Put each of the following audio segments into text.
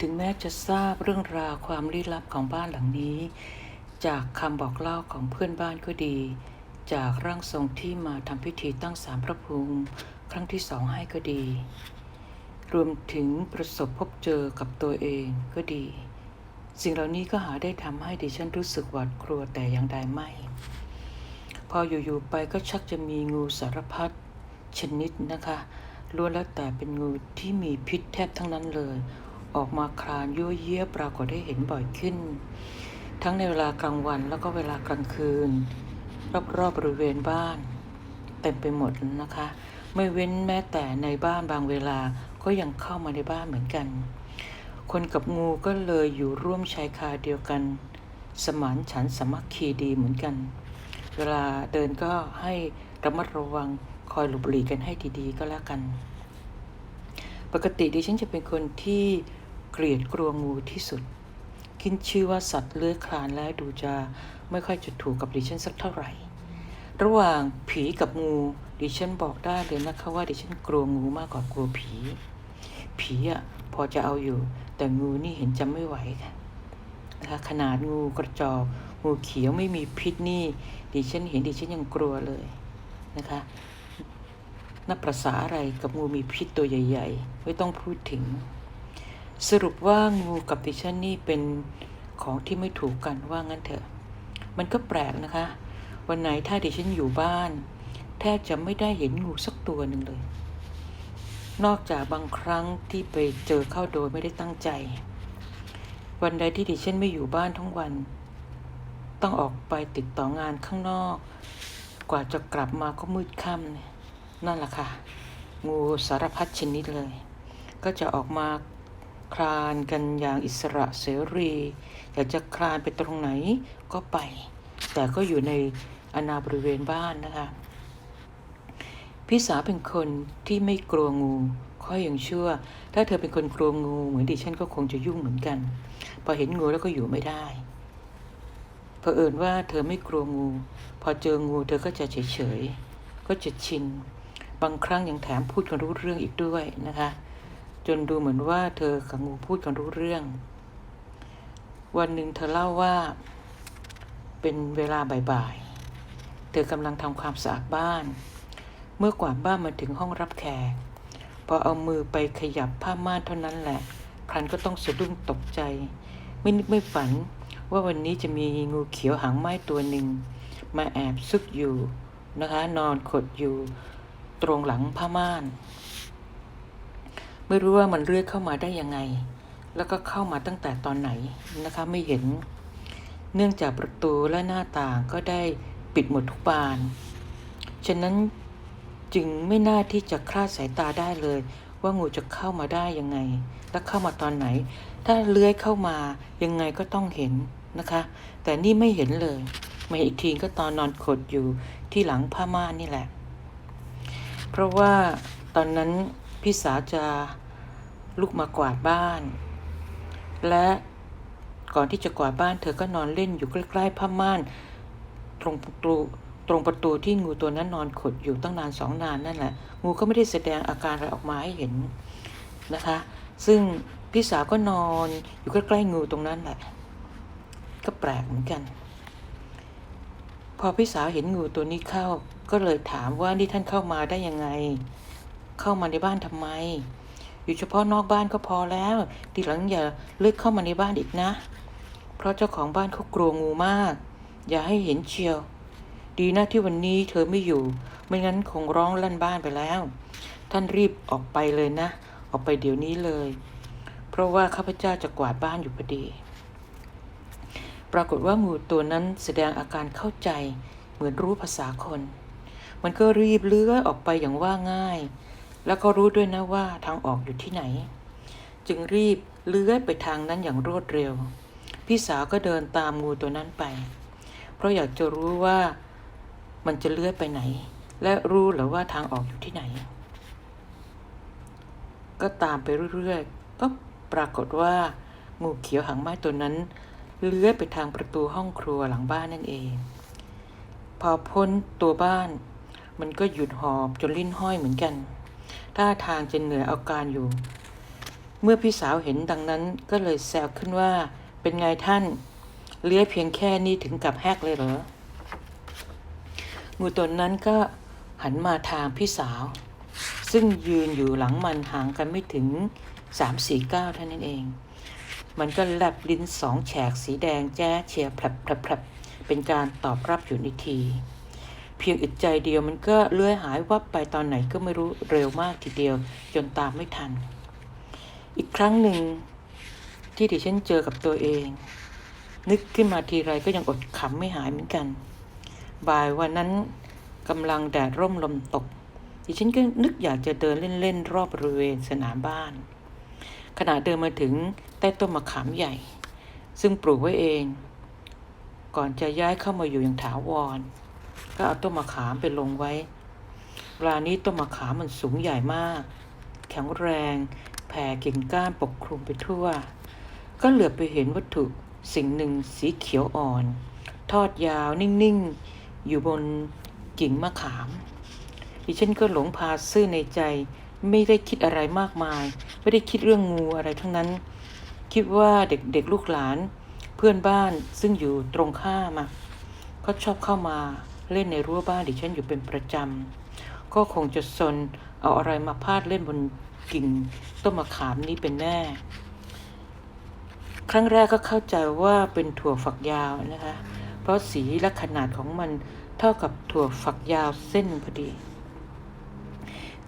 ถึงแม้จะทราบเรื่องราวความลี้ลับของบ้านหลังนี้ จากคำบอกเล่าของเพื่อนบ้านก็ดี จากร่างทรงที่มาทำพิธีตั้งศาลพระภูมิครั้งที่สองให้ก็ดี รวมถึงประสบพบเจอกับตัวเองก็ดี สิ่งเหล่านี้ก็หาได้ทำให้ดิฉันรู้สึกหวาดกลัวแต่อย่างใดไม่ พออยู่ๆไปก็ชักจะมีงูสารพัดชนิดนะคะล้วนแล้วแต่เป็นงูที่มีพิษแทบทั้งนั้นเลย ออกมาคลานยั่วเยี่ยปรากฏได้เห็นบ่อยขึ้น ทั้งในเวลากลางวันแล้วก็เวลากลางคืน รอบๆบริเวณบ้าน เต็มไปหมดนะคะ ไม่เว้นแม้แต่ในบ้านบางเวลาก็ยังเข้ามาในบ้านเหมือนกัน คนกับงูก็เลยอยู่ร่วมชายคาเดียวกัน สมานฉันสมัคคีดีเหมือนกัน เวลาเดินก็ให้ระมัดระวังคอยหลบหลีกกันให้ดีๆก็แล้วกัน ปกติดิฉันจะเป็นคนที่ เกลียดกลัวงูที่สุดขึ้นชื่อว่าสัตว์เลื้อยคลานแล้วดูจะไม่ค่อยจะถูกกับดิฉันสักเท่าไหร่ ระหว่างผีกับงูดิฉันบอกได้เลยนะคะว่าดิฉันกลัวงูมากกว่ากลัวผี ผีอะพอจะเอาอยู่ แต่งูนี่เห็นจะไม่ไหวค่ะนะคะขนาดงูกระจอกงูเขียวไม่มีพิษนี่ ดิฉันเห็นดิฉันยังกลัวเลยนะคะนับประษาอะไรกับงูมีพิษตัวใหญ่ ๆ ไม่ต้องพูดถึง สรุปว่างูกับดิฉันนี่เป็นของที่ไม่ถูกกันว่างั้นเถอะ มันก็แปลกนะคะ วันไหนถ้าดิฉันอยู่บ้าน แทบจะไม่ได้เห็นงูสักตัวหนึ่งเลย นอกจากบางครั้งที่ไปเจอเข้าโดยไม่ได้ตั้งใจ วันใดที่ดิฉันไม่อยู่บ้านทั้งวัน ต้องออกไปติดต่องานข้างนอก กว่าจะกลับมาก็มืดค่ำนี่นั่นแหละค่ะ งูสารพัดชนิดเลย ก็จะออกมา คลานกันอย่างอิสระเสรีอยากจะคลานไปตรงไหนก็ไป แต่ก็อยู่ในอนาบริเวณบ้านนะคะพี่สาวเป็นคนที่ไม่กลัวงูค่อยยังเชื่อ ถ้าเธอเป็นคนกลัวงู เหมือนดิฉันก็คงจะยุ่งเหมือนกัน พอเห็นงูแล้วก็อยู่ไม่ได้เผอิญว่าเธอไม่กลัวงู พอเจองูเธอก็จะเฉยเฉยๆก็จะชิน บางครั้งยังแถมพูดกันรู้เรื่องอีกด้วยนะคะ จนดูเหมือนว่าเธอกับงูพูดกันรู้เรื่อง วันหนึ่งเธอเล่าว่า เป็นเวลาบ่ายๆ เธอกำลังทำความสะอาดบ้าน เมื่อกวาดบ้านมาถึงห้องรับแขก พอเอามือไปขยับผ้าม่านเท่านั้นแหละ ครันก็ต้องสะดุ้งตกใจ ไม่นึกไม่ฝันว่าวันนี้จะมีงูเขียวหางไม้ตัวหนึ่ง มาแอบซุกอยู่นะคะ นอนขดอยู่ ตรงหลังผ้าม่าน ไม่รู้ว่ามันเลื้อยเข้ามาได้ยังไง แล้วก็เข้ามาตั้งแต่ตอนไหนนะคะไม่เห็น เนื่องจากประตูและหน้าต่างก็ได้ปิดหมดทุกบาน ฉะนั้นจึงไม่น่าที่จะคลาดสายตาได้เลย ว่างูจะเข้ามาได้ยังไง และเข้ามาตอนไหน ถ้าเลื้อยเข้ามายังไงก็ต้องเห็นนะคะ แต่นี่ไม่เห็นเลยมาอีกทีก็ตอนนอนขดอยู่ที่หลังผ้าม่านนี่แหละ เพราะว่าตอนนั้น พี่สาวจะลุกมากวาดบ้าน และก่อนที่จะกวาดบ้าน เธอก็นอนเล่นอยู่ใกล้ๆผ้าม่าน ตรงประตูตรงประตูที่งูตัวนั้นนอนขดอยู่ตั้งนานสองนานนั่นแหละ งูก็ไม่ได้แสดงอาการอะไรออกมาให้เห็นนะคะ ซึ่งพี่สาวก็นอนอยู่ใกล้ๆงูตรงนั้นแหละ ก็แปลกเหมือนกัน พอพี่สาวเห็นงูตัวนี้เข้า ก็เลยถามว่านี่ท่านเข้ามาได้ยังไง เข้ามาในบ้านทำไม อยู่เฉพาะนอกบ้านก็พอแล้ว ทีหลังอย่าเลือกเข้ามาในบ้านอีกนะ เพราะเจ้าของบ้านเขากลัวงูมาก อย่าให้เห็นเชียว ดีนะที่วันนี้เธอไม่อยู่ ไม่งั้นคงร้องลั่นบ้านไปแล้ว ท่านรีบออกไปเลยนะ ออกไปเดี๋ยวนี้เลย เพราะว่าข้าพเจ้าจะกวาดบ้านอยู่พอดี ปรากฏว่างูตัวนั้นแสดงอาการเข้าใจเหมือนรู้ภาษาคน มันก็รีบเลื้อยออกไปอย่างว่าง่าย แล้วก็รู้ด้วยนะว่าทางออกอยู่ที่ไหน จึงรีบเลื้อยไปทางนั้นอย่างรวดเร็ว พี่สาวก็เดินตามงูตัวนั้นไป เพราะอยากจะรู้ว่ามันจะเลื้อยไปไหน และรู้หรือว่าทางออกอยู่ที่ไหน ก็ตามไปเรื่อยๆก็ปรากฏว่า งูเขียวหางไม้ตัวนั้น เลื้อยไปทางประตูห้องครัวหลังบ้านนั่นเอง พอพ้นตัวบ้าน มันก็หยุดหอบจนลิ้นห้อยเหมือนกัน ท่าทางจะเหนื่อยเอาการอยู่ เมื่อพี่สาวเห็นดังนั้นก็เลยแซวขึ้นว่า เป็นไงท่าน เลื้อยเพียงแค่นี้ถึงกับแหกเลยเหรอ งูตัวนั้นก็หันมาทางพี่สาว ซึ่งยืนอยู่หลังมันห่างกันไม่ถึงสามสี่ก้าเท่านั้นเอง มันก็แลบลิ้นสองแฉกสีแดงแจ้เชียร์พลับพลับพลับเป็นการตอบรับอยู่ในที พียงอึดใจเดียวมันก็เลื้อยหายวับไปตอนไหนก็ไม่รู้เร็วมากทีเดียว จนตามไม่ทัน อีกครั้งหนึ่งที่ดิฉันเจอกับตัวเอง นึกขึ้นมาทีไรก็ยังอดขำไม่หายเหมือนกัน บ่ายวันนั้นกำลังแดดร่มลมตก ดิฉันก็นึกอยากจะเดินเล่นๆรอบบริเวณสนามบ้าน ขณะเดินมาถึงใต้ต้นมะขามใหญ่ ซึ่งปลูกไว้เอง ก่อนจะย้ายเข้ามาอยู่อย่างถาวร ก็เอาต้นมะขามไปลงไว้เวลานี้ต้นมะขามมันสูงใหญ่มาก แข็งแรง แผ่กิ่งก้านปกคลุมไปทั่ว ก็เหลือบไปเห็นวัตถุสิ่งหนึ่งสีเขียวอ่อน ทอดยาวนิ่งๆ อยู่บนกิ่งมะขาม ดิฉันก็หลงพาซื่อในใจ ไม่ได้คิดอะไรมากมาย ไม่ได้คิดเรื่องงูอะไรทั้งนั้น คิดว่าเด็กๆลูกหลาน เพื่อนบ้านซึ่งอยู่ตรงข้ามอะก็ชอบเข้ามา เล่นในรั้วบ้านดิฉันอยู่เป็นประจำ ก็คงจะซนเอาอะไรมาพาดเล่นบนกิ่งต้นมะขามนี้เป็นแน่ ครั้งแรกก็เข้าใจว่าเป็นถั่วฝักยาวนะคะ เพราะสีและขนาดของมันเท่ากับถั่วฝักยาวเส้นพอดี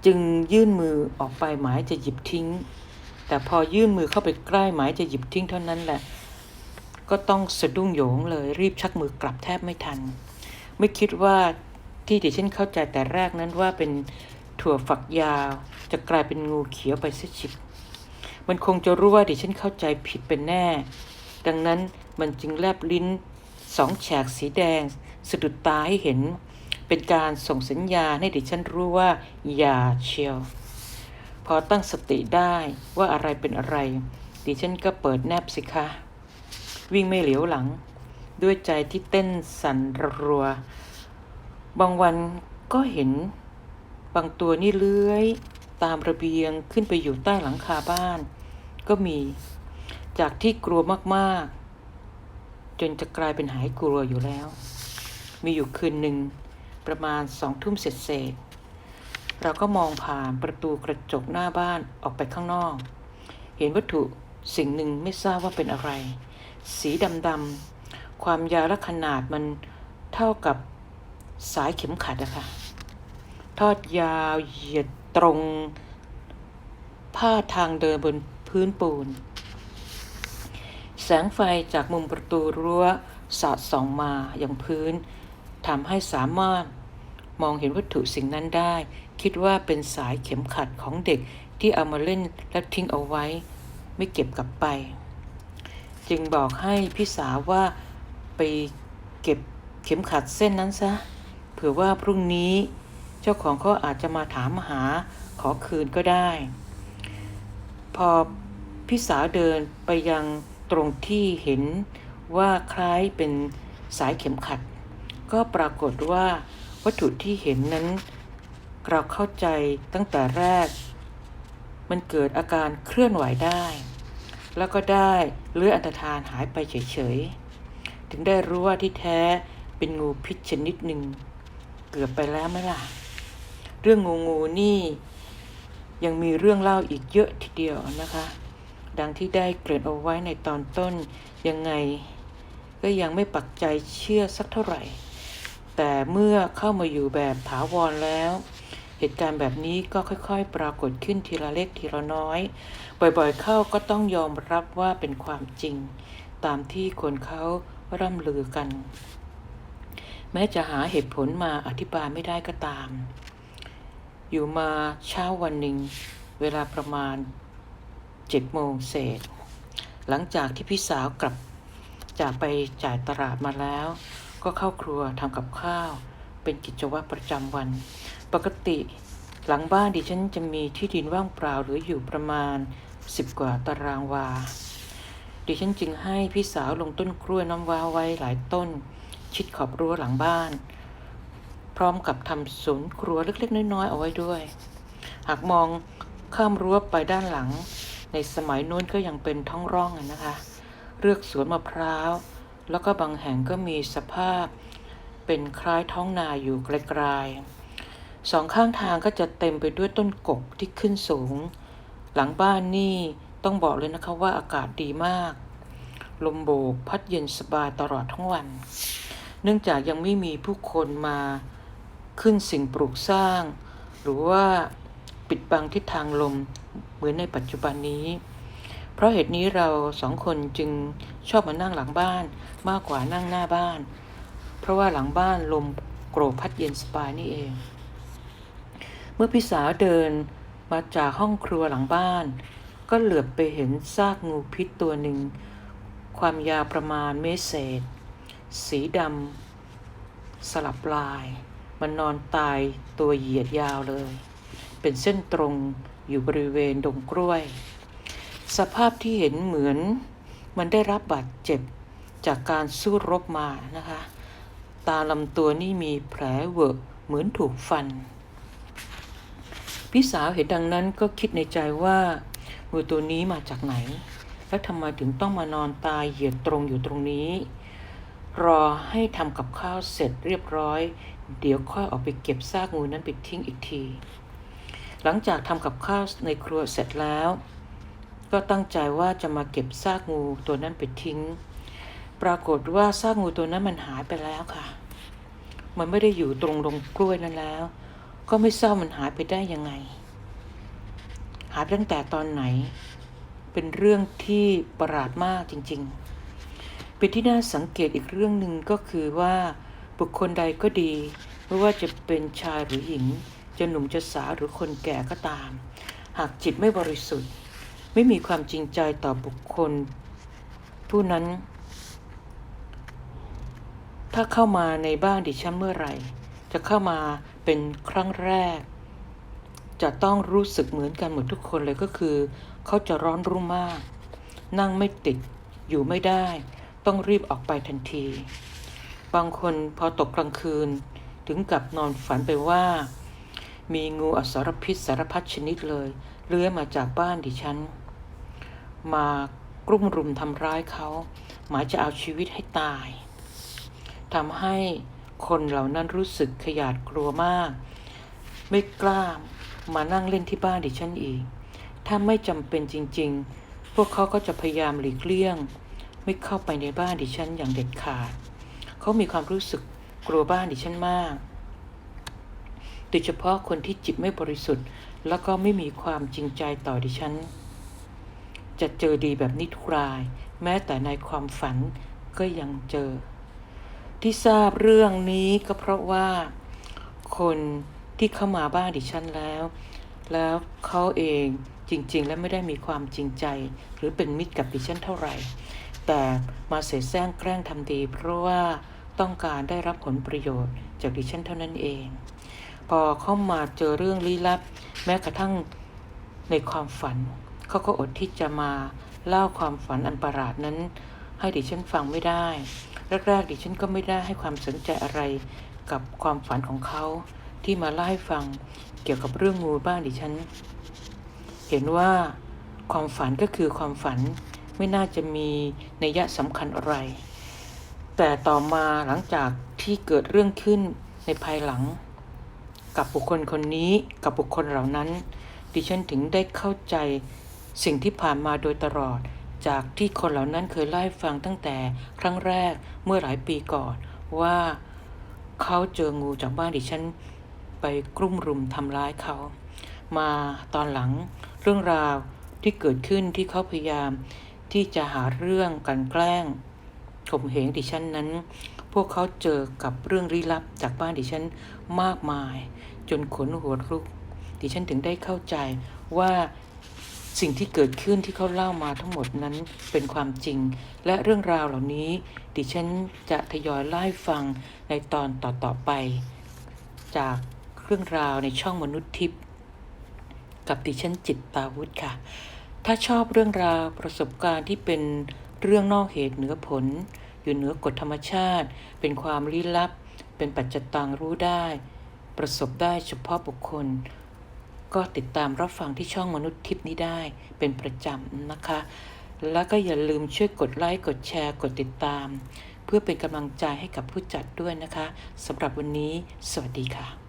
จึงยื่นมือออกไปหมายจะหยิบทิ้ง แต่พอยื่นมือเข้าไปใกล้หมายจะหยิบทิ้งเท่านั้นแหละ ก็ต้องสะดุ้งโหยงเลยรีบชักมือกลับแทบไม่ทัน ไม่คิดว่าที่ดิฉันเข้าใจแต่แรกนั้นว่าเป็นถั่วฝักยาว จะกลายเป็นงูเขียวไปเสียฉิบมันคงจะรู้ว่าดิฉันเข้าใจผิดเป็นแน่ ดังนั้นมันจึงแลบลิ้นสองแฉกสีแดงสะดุดตาให้เห็น เป็นการส่งสัญญาให้ดิฉันรู้ว่า อย่าเชียว พอตั้งสติได้ว่าอะไรเป็นอะไร ดิฉันก็เปิดแนบสิคะ วิ่งไม่เหลียวหลัง ด้วยใจที่เต้นสั่นรัว บางวันก็เห็นบางตัวนี่เลื้อยตามระเบียงขึ้นไปอยู่ใต้หลังคาบ้าน ก็มี จากที่กลัวมากๆ จนจะกลายเป็นหายกลัวอยู่แล้ว มีอยู่คืนหนึ่งประมาณสองทุ่มเสร็จๆเราก็มองผ่านประตูกระจกหน้าบ้านออกไปข้างนอก เห็นวัตถุสิ่งหนึ่งไม่ทราบว่าเป็นอะไร สีดำๆ ความยาวและขนาดมันเท่ากับสายเข็มขัดอะค่ะทอดยาวเหยียดตรง ผ้าทางเดินบนพื้นปูน แสงไฟจากมุมประตูรั้วสาดส่องมาอย่างพื้นทำให้สามารถมองเห็นวัตถุสิ่งนั้นได้ คิดว่าเป็นสายเข็มขัดของเด็กที่เอามาเล่นและทิ้งเอาไว้ ไม่เก็บกลับไป จึงบอกให้พี่สาวว่า ไปเก็บเข็มขัดเส้นนั้นซะ เผื่อว่าพรุ่งนี้เจ้าของเขาอาจจะมาถามหาขอคืนก็ได้ พอพี่สาวเดินไปยังตรงที่เห็นว่าคล้ายเป็นสายเข็มขัด ก็ปรากฏว่าวัตถุที่เห็นนั้น เราเข้าใจตั้งแต่แรก มันเกิดอาการเคลื่อนไหวได้ แล้วก็ได้เลื้อยอันตรธานหายไปเฉยๆ ถึงได้รู้ว่าที่แท้เป็นงูพิษชนิดหนึ่ง เกือบไปแล้วไหมล่ะ เรื่องงูงูนี่ ยังมีเรื่องเล่าอีกเยอะทีเดียวนะคะ ดังที่ได้เกริ่นเอาไว้ในตอนต้นยังไง ก็ยังไม่ปักใจเชื่อสักเท่าไหร่ แต่เมื่อเข้ามาอยู่แบบถาวรแล้ว เหตุการณ์แบบนี้ก็ค่อย ๆ ปรากฏขึ้นทีละเล็กทีละน้อย บ่อยๆ เข้าก็ต้องยอมรับว่าเป็นความจริง ตามที่คนเขา ร่ำลือกัน แม้จะหาเหตุผลมาอธิบายไม่ได้ก็ตาม อยู่มาเช้าวันหนึ่ง เวลาประมาณเจ็ดโมงเศษ หลังจากที่พี่สาวกลับจากไปจ่ายตลาดมาแล้ว ก็เข้าครัวทำกับข้าว เป็นกิจวัตรประจำวัน ปกติหลังบ้านดิฉันจะมีที่ดินว่างเปล่าเหรืออยู่ประมาณสิบกว่าตารางวา ดิฉันจึงให้พี่สาวลงต้นกล้วยน้ำว้าไว้หลายต้น ชิดขอบรั้วหลังบ้าน พร้อมกับทำสวนครัวเล็กๆน้อยๆเอาไว้ด้วย หากมองข้ามรั้วไปด้านหลัง ในสมัยโน้นก็ยังเป็นท้องร่องนะคะ เลือกสวนมะพร้าว แล้วก็บางแห่งก็มีสภาพ เป็นคล้ายท้องนาอยู่ไกลๆสองข้างทางก็จะเต็มไปด้วยต้นกกที่ขึ้นสูง หลังบ้านนี่ ต้องบอกเลยนะคะว่าอากาศดีมาก ลมโบกพัดเย็นสบายตลอดทั้งวัน เนื่องจากยังไม่มีผู้คนมาขึ้นสิ่งปลูกสร้าง หรือว่าปิดบังทิศทางลมเหมือนในปัจจุบันนี้ เพราะเหตุนี้เราสองคนจึงชอบมานั่งหลังบ้านมากกว่านั่งหน้าบ้าน เพราะว่าหลังบ้านลมโกรกพัดเย็นสบายนี่เอง เมื่อพี่สาวเดินมาจากห้องครัวหลังบ้าน ก็เหลือบไปเห็นซากงูพิษตัวหนึ่ง ความยาวประมาณเมตรเศษ สีดำสลับลาย มันนอนตายตัวเหยียดยาวเลย เป็นเส้นตรงอยู่บริเวณดงกล้วย สภาพที่เห็นเหมือน มันได้รับบาดเจ็บจากการสู้รบมานะคะ ตาลำตัวนี่มีแผลเวอะเหมือนถูกฟัน พี่สาวเห็นดังนั้นก็คิดในใจว่า งูตัวนี้มาจากไหน และทำไมถึงต้องมานอนตายเหยียดตรงอยู่ตรงนี้ รอให้ทำกับข้าวเสร็จเรียบร้อย เดี๋ยวค่อยออกไปเก็บซากงูนั้นไปทิ้งอีกที หลังจากทำกับข้าวในครัวเสร็จแล้ว ก็ตั้งใจว่าจะมาเก็บซากงูตัวนั้นไปทิ้ง ปรากฏว่าซากงูตัวนั้นมันหายไปแล้วค่ะ มันไม่ได้อยู่ตรงลงกล้วยนั้นแล้ว ก็ไม่ทราบมันหายไปได้ยังไง หายไปตั้งแต่ตอนไหน เป็นเรื่องที่ประหลาดมากจริง ๆ เป็นที่น่าสังเกตอีกเรื่องหนึ่งก็คือว่าบุคคลใดก็ดี ไม่ว่าจะเป็นชายหรือหญิง จะหนุ่มจะสาวหรือคนแก่ก็ตาม หากจิตไม่บริสุทธิ์ ไม่มีความจริงใจต่อบุคคล ผู้นั้น ถ้าเข้ามาในบ้านดิฉันเมื่อไหร่ จะเข้ามาเป็นครั้งแรก จะต้องรู้สึกเหมือนกันหมดทุกคนเลยก็คือ เขาจะร้อนรุ่มมาก นั่งไม่ติดอยู่ไม่ได้ ต้องรีบออกไปทันที บางคนพอตกกลางคืน ถึงกับนอนฝันไปว่า มีงูอสรพิษสารพัดชนิดเลย เลื้อยมาจากบ้านดิฉัน มากรุ่มรุมทำร้ายเขา หมายจะเอาชีวิตให้ตายทำให้คนเหล่านั้นรู้สึกขยาดกลัวมาก ไม่กล้า มานั่งเล่นที่บ้านดิฉันอีก ถ้าไม่จำเป็นจริง ๆ พวกเขาก็จะพยายามหลีกเลี่ยง ไม่เข้าไปในบ้านดิฉันอย่างเด็ดขาด เขามีความรู้สึกกลัวบ้านดิฉันมาก โดยเฉพาะคนที่จิตไม่บริสุทธิ์ แล้วก็ไม่มีความจริงใจต่อดิฉัน จะเจอดีแบบนี้ทุกราย แม้แต่ในความฝันก็ยังเจอ ที่ทราบเรื่องนี้ก็เพราะว่า คน ที่เข้ามาบ้านดิฉันแล้ว แล้วเขาเองจริง ๆ แล้วไม่ได้มีความจริงใจ หรือเป็นมิตรกับดิฉันเท่าไหร่ แต่มาเสแสร้งแกล้งทำดี เพราะว่าต้องการได้รับผลประโยชน์จากดิฉันเท่านั้นเอง พอเข้ามาเจอเรื่องลี้ลับ แม้กระทั่งในความฝัน เขาก็อดที่จะมาเล่าความฝันอันประหลาดนั้น ให้ดิฉันฟังไม่ได้ แรกๆดิฉันก็ไม่ได้ให้ความสนใจอะไรกับความฝันของเขา ที่มาเล่าให้ฟังเกี่ยวกับเรื่องงูบ้านดิฉัน เห็นว่าความฝันก็คือความฝันไม่น่าจะมีนัยะสำคัญอะไร แต่ต่อมาหลังจากที่เกิดเรื่องขึ้นในภายหลัง กับบุคคลคนนี้กับบุคคลเหล่านั้น ดิฉันถึงได้เข้าใจสิ่งที่ผ่านมาโดยตลอด จากที่คนเหล่านั้นเคยเล่าให้ฟังตั้งแต่ครั้งแรกเมื่อหลายปีก่อนว่าเขาเจองูจากบ้านดิฉัน ไปกลุ่มรุมทำร้ายเขา มาตอนหลังเรื่องราวที่เกิดขึ้นที่เขาพยายาม ที่จะหาเรื่องกันแกล้งข่มเหงดิฉันนั้น พวกเขาเจอกับเรื่องลี้ลับจากบ้านดิฉันมากมาย จนขนหัวลุก ดิฉันถึงได้เข้าใจว่าสิ่งที่เกิดขึ้นที่เขาเล่ามาทั้งหมดนั้นเป็นความจริง และเรื่องราวเหล่านี้ ดิฉันจะทยอยเล่ฟังในตอนต่อๆไป จาก เรื่องราวในช่องมนุษย์ทิพย์กับดิฉันจิตตาวุฒิค่ะ ถ้าชอบเรื่องราวประสบการณ์ที่เป็นเรื่องนอกเหตุเหนือผล อยู่เหนือกฎธรรมชาติ เป็นความลี้ลับ เป็นปัจจตังรู้ได้ ประสบได้เฉพาะบุคคล ก็ติดตามรับฟังที่ช่องมนุษย์ทิพย์นี้ได้เป็นประจำนะคะ แล้วก็อย่าลืมช่วยกดไลค์กดแชร์ กดติดตาม เพื่อเป็นกำลังใจให้กับผู้จัดด้วยนะคะสำหรับวันนี้ สวัสดีค่ะ